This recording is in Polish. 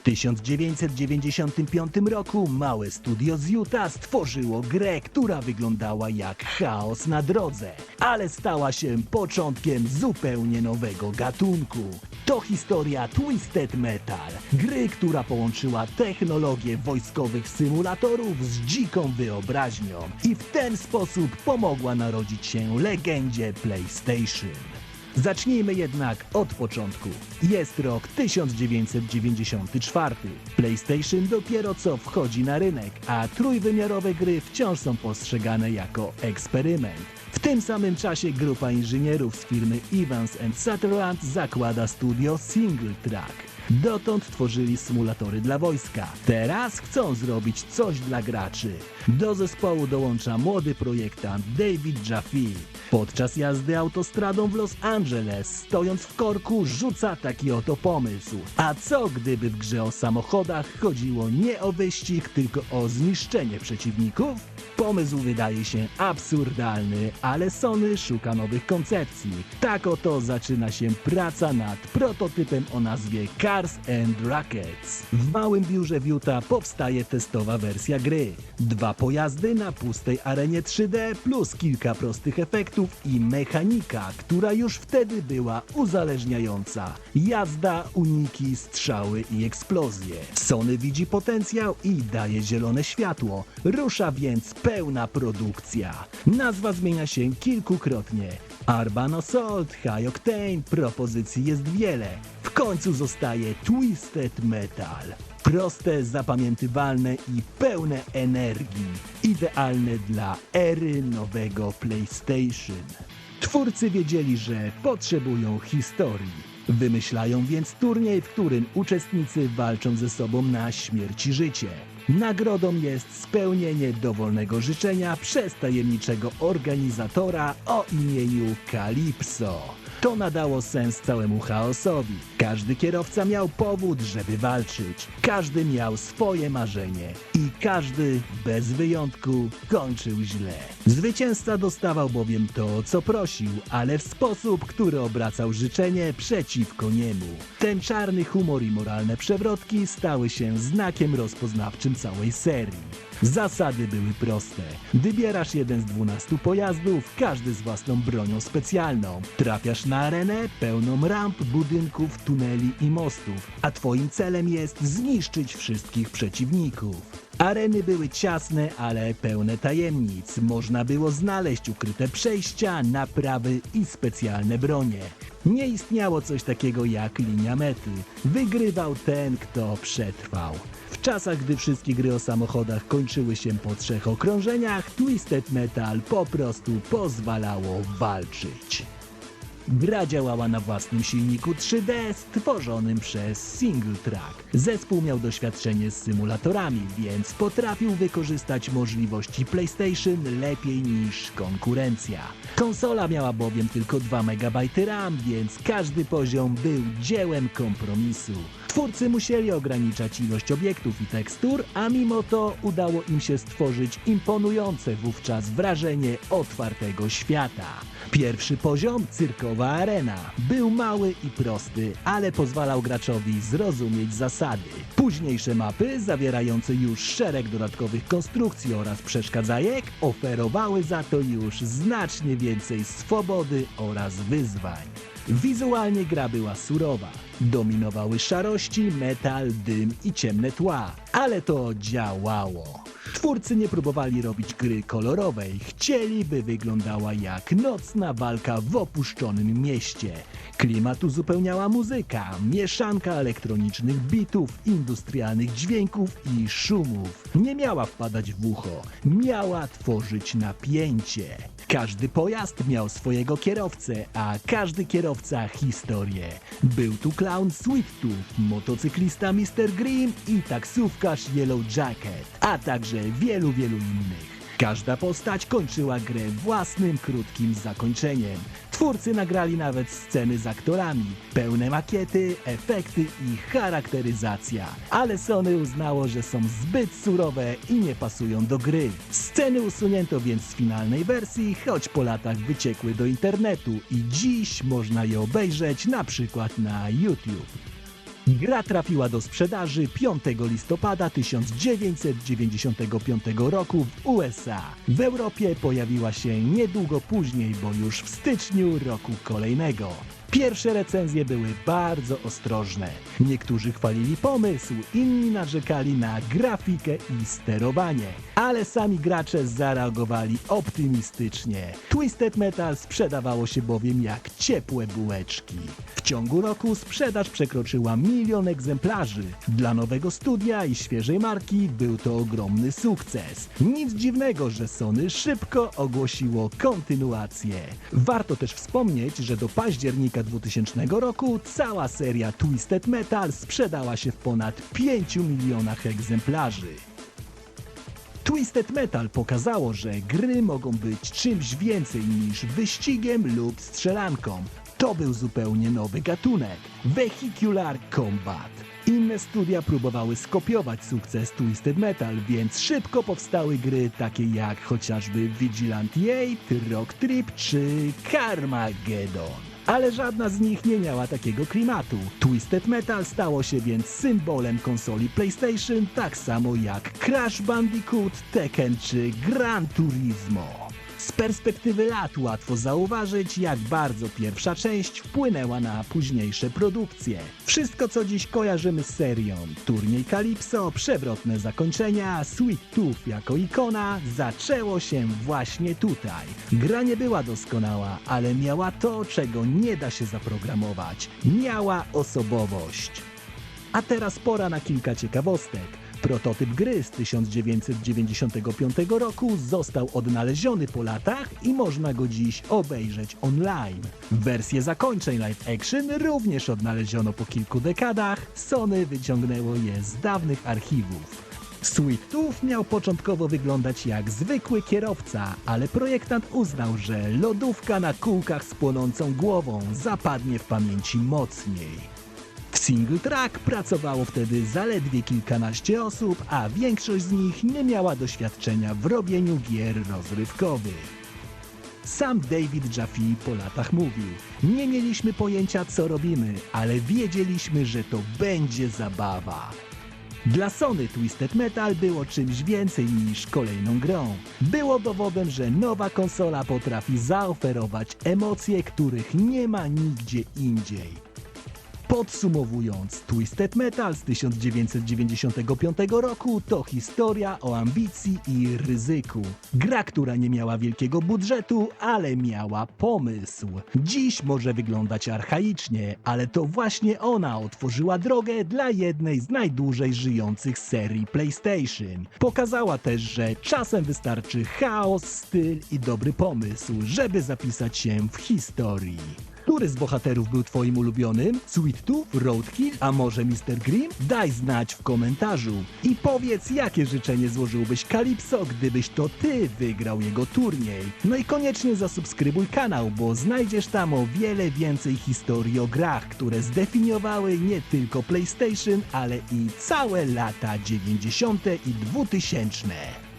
W 1995 roku małe studio z Utah stworzyło grę, która wyglądała jak chaos na drodze, ale stała się początkiem zupełnie nowego gatunku. To historia Twisted Metal, gry, która połączyła technologię wojskowych symulatorów z dziką wyobraźnią i w ten sposób pomogła narodzić się legendzie PlayStation. Zacznijmy jednak od początku. Jest rok 1994. PlayStation dopiero co wchodzi na rynek, a trójwymiarowe gry wciąż są postrzegane jako eksperyment. W tym samym czasie grupa inżynierów z firmy Evans Sutherland zakłada studio Single Track. Dotąd tworzyli symulatory dla wojska. Teraz chcą zrobić coś dla graczy. Do zespołu dołącza młody projektant David Jaffe. Podczas jazdy autostradą w Los Angeles, stojąc w korku, rzuca taki oto pomysł. A co gdyby w grze o samochodach chodziło nie o wyścig, tylko o zniszczenie przeciwników? Pomysł wydaje się absurdalny, ale Sony szuka nowych koncepcji. Tak oto zaczyna się praca nad prototypem o nazwie Cars and Rockets. W małym biurze w Utah powstaje testowa wersja gry. Dwa pojazdy na pustej arenie 3D plus kilka prostych efektów i mechanika, która już wtedy była uzależniająca. Jazda, uniki, strzały i eksplozje. Sony widzi potencjał i daje zielone światło. Rusza więc pełna produkcja. Nazwa zmienia się kilkukrotnie. Urban Assault, High Octane, propozycji jest wiele. W końcu zostaje Twisted Metal. Proste, zapamiętywalne i pełne energii. Idealne dla ery nowego PlayStation. Twórcy wiedzieli, że potrzebują historii. Wymyślają więc turniej, w którym uczestnicy walczą ze sobą na śmierć i życie. Nagrodą jest spełnienie dowolnego życzenia przez tajemniczego organizatora o imieniu Calypso. To nadało sens całemu chaosowi. Każdy kierowca miał powód, żeby walczyć. Każdy miał swoje marzenie. I każdy, bez wyjątku, kończył źle. Zwycięzca dostawał bowiem to, co prosił, ale w sposób, który obracał życzenie przeciwko niemu. Ten czarny humor i moralne przewrotki stały się znakiem rozpoznawczym całej serii. Zasady były proste. Wybierasz jeden z 12 pojazdów, każdy z własną bronią specjalną. Trafiasz na arenę pełną ramp, budynków, tuneli i mostów, a twoim celem jest zniszczyć wszystkich przeciwników. Areny były ciasne, ale pełne tajemnic. Można było znaleźć ukryte przejścia, naprawy i specjalne bronie. Nie istniało coś takiego jak linia mety. Wygrywał ten, kto przetrwał. W czasach, gdy wszystkie gry o samochodach kończyły się po trzech okrążeniach, Twisted Metal po prostu pozwalało walczyć. Gra działała na własnym silniku 3D stworzonym przez Single Track. Zespół miał doświadczenie z symulatorami, więc potrafił wykorzystać możliwości PlayStation lepiej niż konkurencja. Konsola miała bowiem tylko 2 MB RAM, więc każdy poziom był dziełem kompromisu. Twórcy musieli ograniczać ilość obiektów i tekstur, a mimo to udało im się stworzyć imponujące wówczas wrażenie otwartego świata. Pierwszy poziom, cyrkowa arena, był mały i prosty, ale pozwalał graczowi zrozumieć zasady. Późniejsze mapy, zawierające już szereg dodatkowych konstrukcji oraz przeszkadzajek, oferowały za to już znacznie więcej swobody oraz wyzwań. Wizualnie gra była surowa. Dominowały szarości, metal, dym i ciemne tła, ale to działało. Twórcy nie próbowali robić gry kolorowej, chcieli by wyglądała jak nocna walka w opuszczonym mieście. Klimat uzupełniała muzyka, mieszanka elektronicznych bitów, industrialnych dźwięków i szumów. Nie miała wpadać w ucho, miała tworzyć napięcie. Każdy pojazd miał swojego kierowcę, a każdy kierowca historię. Był tu clown Swiftów, motocyklista Mr. Green i taksówkarz Yellow Jacket, a także wielu, wielu innych. Każda postać kończyła grę własnym krótkim zakończeniem. Twórcy nagrali nawet sceny z aktorami, pełne makiety, efekty i charakteryzacja. Ale Sony uznało, że są zbyt surowe i nie pasują do gry. Sceny usunięto więc z finalnej wersji, choć po latach wyciekły do internetu i dziś można je obejrzeć na przykład na YouTube. Gra trafiła do sprzedaży 5 listopada 1995 roku w USA. W Europie pojawiła się niedługo później, bo już w styczniu roku kolejnego. Pierwsze recenzje były bardzo ostrożne. Niektórzy chwalili pomysł, inni narzekali na grafikę i sterowanie, ale sami gracze zareagowali optymistycznie. Twisted Metal sprzedawało się bowiem jak ciepłe bułeczki. W ciągu roku sprzedaż przekroczyła milion egzemplarzy. Dla nowego studia i świeżej marki był to ogromny sukces. Nic dziwnego, że Sony szybko ogłosiło kontynuację. Warto też wspomnieć, że do października 2000 roku cała seria Twisted Metal sprzedała się w ponad 5 milionach egzemplarzy. Twisted Metal pokazało, że gry mogą być czymś więcej niż wyścigiem lub strzelanką. To był zupełnie nowy gatunek Vehicular Combat. Inne studia próbowały skopiować sukces Twisted Metal, więc szybko powstały gry takie jak chociażby Vigilante 8, Rock Trip czy Carmageddon. Ale żadna z nich nie miała takiego klimatu. Twisted Metal stało się więc symbolem konsoli PlayStation, tak samo jak Crash Bandicoot, Tekken czy Gran Turismo. Z perspektywy lat łatwo zauważyć, jak bardzo pierwsza część wpłynęła na późniejsze produkcje. Wszystko, co dziś kojarzymy z serią, turniej Calypso, przewrotne zakończenia, Sweet Tooth jako ikona, zaczęło się właśnie tutaj. Gra nie była doskonała, ale miała to, czego nie da się zaprogramować. Miała osobowość. A teraz pora na kilka ciekawostek. Prototyp gry z 1995 roku został odnaleziony po latach i można go dziś obejrzeć online. Wersję zakończeń live action również odnaleziono po kilku dekadach. Sony wyciągnęło je z dawnych archiwów. Sweet Tooth miał początkowo wyglądać jak zwykły kierowca, ale projektant uznał, że lodówka na kółkach z płonącą głową zapadnie w pamięci mocniej. Single Track pracowało wtedy zaledwie kilkanaście osób, a większość z nich nie miała doświadczenia w robieniu gier rozrywkowych. Sam David Jaffe po latach mówił: Nie mieliśmy pojęcia, co robimy, ale wiedzieliśmy, że to będzie zabawa. Dla Sony Twisted Metal było czymś więcej niż kolejną grą. Było dowodem, że nowa konsola potrafi zaoferować emocje, których nie ma nigdzie indziej. Podsumowując, Twisted Metal z 1995 roku to historia o ambicji i ryzyku. Gra, która nie miała wielkiego budżetu, ale miała pomysł. Dziś może wyglądać archaicznie, ale to właśnie ona otworzyła drogę dla jednej z najdłużej żyjących serii PlayStation. Pokazała też, że czasem wystarczy chaos, styl i dobry pomysł, żeby zapisać się w historii. Który z bohaterów był twoim ulubionym? Sweet Tooth, Roadkill, a może Mr. Grimm? Daj znać w komentarzu i powiedz, jakie życzenie złożyłbyś Calypso, gdybyś to ty wygrał jego turniej. No i koniecznie zasubskrybuj kanał, bo znajdziesz tam o wiele więcej historii o grach, które zdefiniowały nie tylko PlayStation, ale i całe lata 90. i 2000.